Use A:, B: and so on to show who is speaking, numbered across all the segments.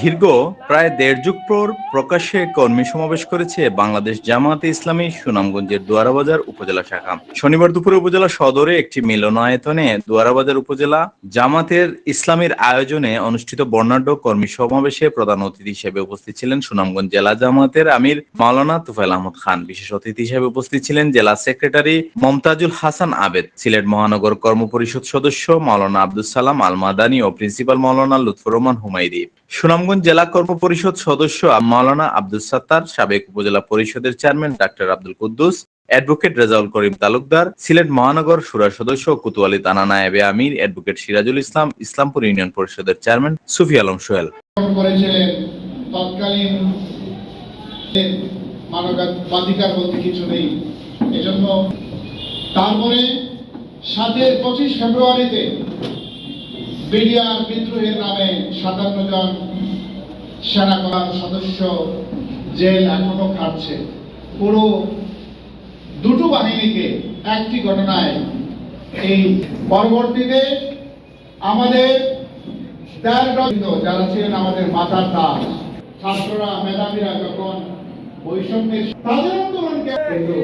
A: দীর্ঘ প্রায় দেড় যুগ পর প্রকাশ্যে কর্মী সমাবেশ করেছে বাংলাদেশ জামায়াতে ইসলামী সুনামগঞ্জের দুয়ারাবাজার উপজেলা শাখা। শনিবার দুপুরে উপজেলা সদরে একটি মিলনায়তনে দুয়ারাবাজার উপজেলা জামাতের ইসলামীর আয়োজনে অনুষ্ঠিত বর্ণাঢ্য কর্মী সমাবেশে প্রধান অতিথি হিসেবে উপস্থিত ছিলেন সুনামগঞ্জ জেলা জামাতের আমির মাওলানা তুফাইল আহমদ খান। বিশেষ অতিথি হিসেবে উপস্থিত ছিলেন জেলা সেক্রেটারি মমতাজুল হাসান আবেদ, সিলেট মহানগর কর্মপরিষদ সদস্য মাওলানা আব্দুল সালাম আল মাদানী ও প্রিন্সিপাল মাওলানা লুৎফুর রহমান হুমাইদি সুনামগঞ্জ জেলা কর্মপরিষদ সদস্য মাওলানা আব্দুল সাত্তার, সাবেক উপজেলা পরিষদের chairman doctor Abdul Quddus, advocate Rezaul Karim Talukdar, Sylhet মহানগর সুরা সদস্য কুতুয়ালি থানা নায়েবে আমির, অ্যাডভোকেট সিরাজুল ইসলাম, ইসলামপুর ইউনিয়ন পরিষদের চেয়ারম্যান সুফি আলম সোহেল।
B: মানবাধিকার বলতে কিছু নেই, এজন্য তারপরে সাতের পঁচিশ ফেব্রুয়ারিতে বিডিআর বিদ্রোহের নামে সাতান্ন জন সেনা কলার সদস্য জেল এখনও খাটছে পুরো দুটো বাহিনীকে একটি ঘটনায় এই পরবর্তীতে আমাদের যারা ছিলেন আমাদের মাতার দাস, ছাত্ররা, মেধাবীরা যখন বৈষম্যের তাদের আন্দোলনকে কিন্তু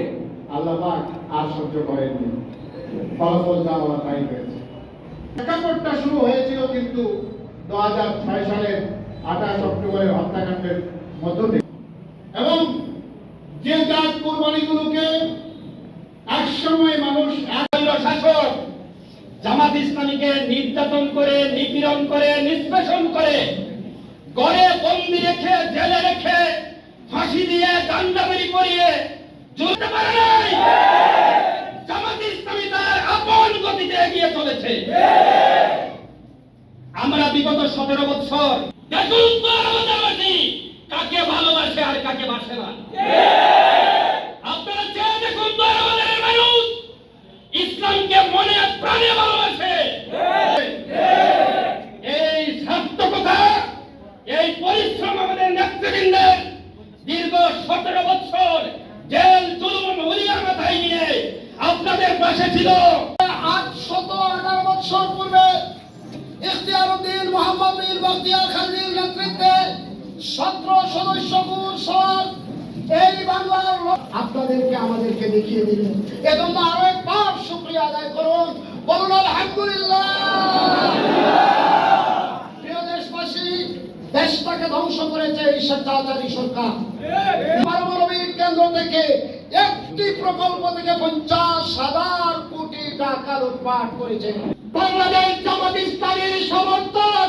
B: আল্লাহ পাক আর সহ্য করেননি। ফলাফল যা হওয়ার তাই হয়েছে। প্রেক্ষাপটটা শুরু হয়েছিল কিন্তু দু হাজার ছয় সালের আঠাশ অক্টোবরের হত্যাকাণ্ডের মধ্য দিয়ে। এবং যে জাত কোরবানিগুলোকে একসময় মানুষ
C: শাসক জামাত ইসলামীকে নির্যাতন করে, নিপীড়ন করে, নিষ্পেষণ করে, গড়ে বন্দি রেখে, জেলে রেখে, ফাঁসি দিয়ে দান্ডাবেরি করিয়ে চলতে পারে নাই। জামাত ইসলামী তার আপন গতিতে এগিয়ে চলেছে। আমরা বিগত সতেরো বছর দেখুন তো আমাদের কাকে ভালোবাসে আর কাকে বাসে না? আপনারা চেয়ে দেখুন তো মানুষ ইসলামকে মনে প্রাণে ভালোবাসে। এই সার্থকতা, এই পরিশ্রম আমাদের নেতৃবৃন্দের দীর্ঘ সতেরো বছর জেল, জুলুম হুলিয়া মাথায় নিয়ে আপনাদের পাশে ছিল।
D: আজ শত আঠারো বছর পূর্বে বিন বখতিয়ার খালদির নেতৃত্বে সতেরো সদস্য সব এই বাংলার আপনাদেরকে আমাদেরকে দেখিয়ে দিলেন। এজন্য আরও একবার শুক্রিয়া আদায় করুন। বলুন, আলহামদুলিল্লাহ। প্রিয় দেশবাসী, দেশটাকে ধ্বংস করেছে এই স্বেচ্ছাচারী সরকার। পারমাণবিক কেন্দ্র থেকে একটি প্রকল্প থেকে পঞ্চাশ হাজার কোটি টাকা লুটপাট করেছে।
C: বাংলাদেশ জামাত ইসলামীর সমর্থন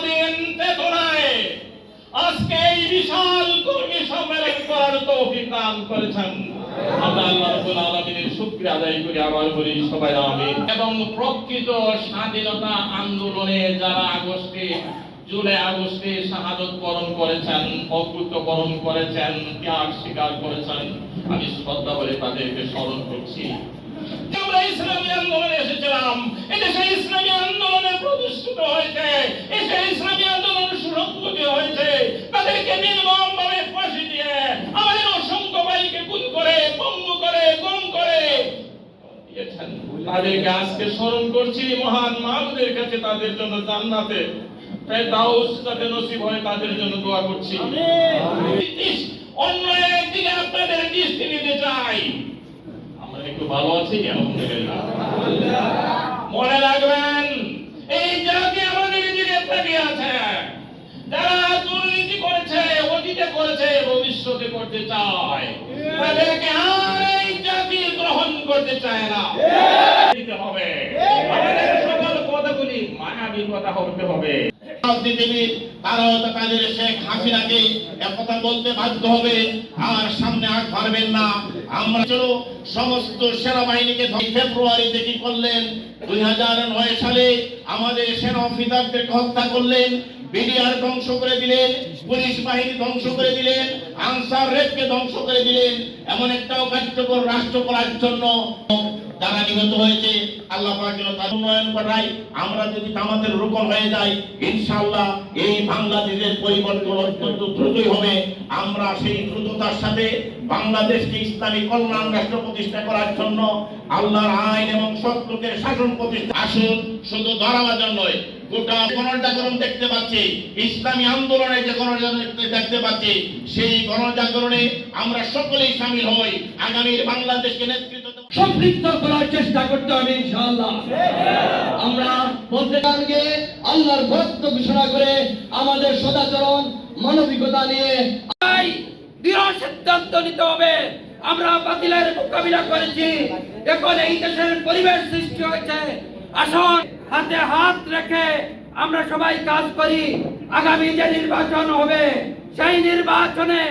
C: আজকে এই বিশাল কর্মী সম্মেলন করার তৌফিক দান করেছেন। সবাই এবং প্রকৃত স্বাধীনতা আন্দোলনে যারা আগস্টে, জুলাই আগস্টে শাহাদত বরণ করেছেন অকৃত বরণ করেছেন, ত্যাগ স্বীকার করেছেন, আমি শ্রদ্ধা বলে তাদেরকে স্মরণ করছি। আমরা ইসলামী আন্দোলনে এসেছিলাম, এদেশে ইসলামী আন্দোলনে প্রতিষ্ঠিত হয়েছে এসে ইসলামী আন্দোলন সুরক্ষিত হয়েছে তাদেরকে নির্মম ভাবে ফাঁসি দিয়ে আমাদের অসংখ্য ভাইকে খুন করে পঙ্গু করে গম করে তাদেরকে আজকে স্মরণ করছি মহান মাহবুদের কাছে তাদের জন্য জান্নাতে। ফেরদাউস যাতে নসিব হয় তাদের জন্য দোয়া করছি। অন্য একদিকে আপনাদের দৃষ্টি নিতে চাই। আমরা একটু ভালো আছি আলহামদুলিল্লাহ। মনে রাখবেন এই জাতি আমাদের দিকে তাকিয়ে আছে। যারা দুর্নীতি করেছে, অতীতে করেছে, ভবিষ্যতে করতে চায়। তাদেরকে আর জাতি গ্রহণ করতে চায় না। দিতে হবে। আমাদের সকল কথাগুলি মায়াবী কথা হতে হবে।
E: বলতে বাধ্য হবে, আর সামনে আগ পারবেন না। আমরা চলো সমস্ত সেনাবাহিনীকে ফেব্রুয়ারিতে কি করলেন? দুই নয় সালে আমাদের সেনা অফিসারদেরকে হত্যা করলেন, বিডিআর ধ্বংস করে দিলেন, পুলিশ বাহিনী ধ্বংস করে দিলেন, আনসার রেপকে ধ্বংস করে দিলেন। এমন একটা কার্যকর রাষ্ট্র করার জন্য যারা নিহত হয়েছে, আল্লাহ তার উন্নয়ন ঘটায়। আমরা যদি আমাদের রোপণ হয়ে যাই, ইনশাআল্লাহ এই বাংলাদেশের পরিবর্তন অত্যন্ত দ্রুতই হবে। আমরা সেই দ্রুততার সাথে বাংলাদেশকে ইসলামী কল্যাণ রাষ্ট্র প্রতিষ্ঠা করার জন্য আল্লাহর আইন এবং সত্যকের শাসন প্রতিষ্ঠা আসুন, শুধু ধরাবাজার নয়, গোটা গণজাগরণ দেখতে পাচ্ছি, ইসলামী আন্দোলনে যে গণজাগরণ দেখতে পাচ্ছি, সেই গণজাগরণে আমরা সকলেই সামিল হই। আগামীর বাংলাদেশকে নেতৃত্ব
F: সম্পৃক্ত করার চেষ্টা করতে হবে ইনশাআল্লাহ। আমরা বলতে পারগে আল্লাহর ভক্ত ঘোষণা করে আমাদের সদাচরণ, মানবিকতা নিয়ে
G: দৃঢ় সিদ্ধান্ত নিতে হবে। আমরা বাতিলের মোকাবিলা করেছি। এখন এই দেশের পরিবেশ সৃষ্টি হয়েছে। আসুন, হাতে হাত রেখে আমরা সবাই কাজ করি। আগামী যে নির্বাচন হবে, সেই নির্বাচনে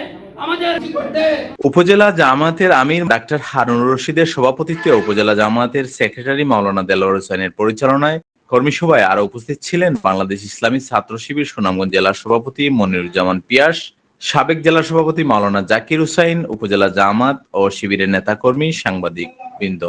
A: উপজেলা জামাতের আমির ডাক্তার হারুন রশিদের সভাপতিত্বে উপজেলা জামাতের সেক্রেটারি মাওলানা দেলোয়ার হোসেনের পরিচালনায় কর্মী সভায় আরও উপস্থিত ছিলেন বাংলাদেশ ইসলামী ছাত্র শিবির সুনামগঞ্জ জেলার সভাপতি মনিরুজ্জামান পিয়াস সাবেক জেলা সভাপতি মাওলানা জাকির হুসাইন উপজেলা জামাত ও শিবিরের নেতাকর্মী সাংবাদিক বৃন্দ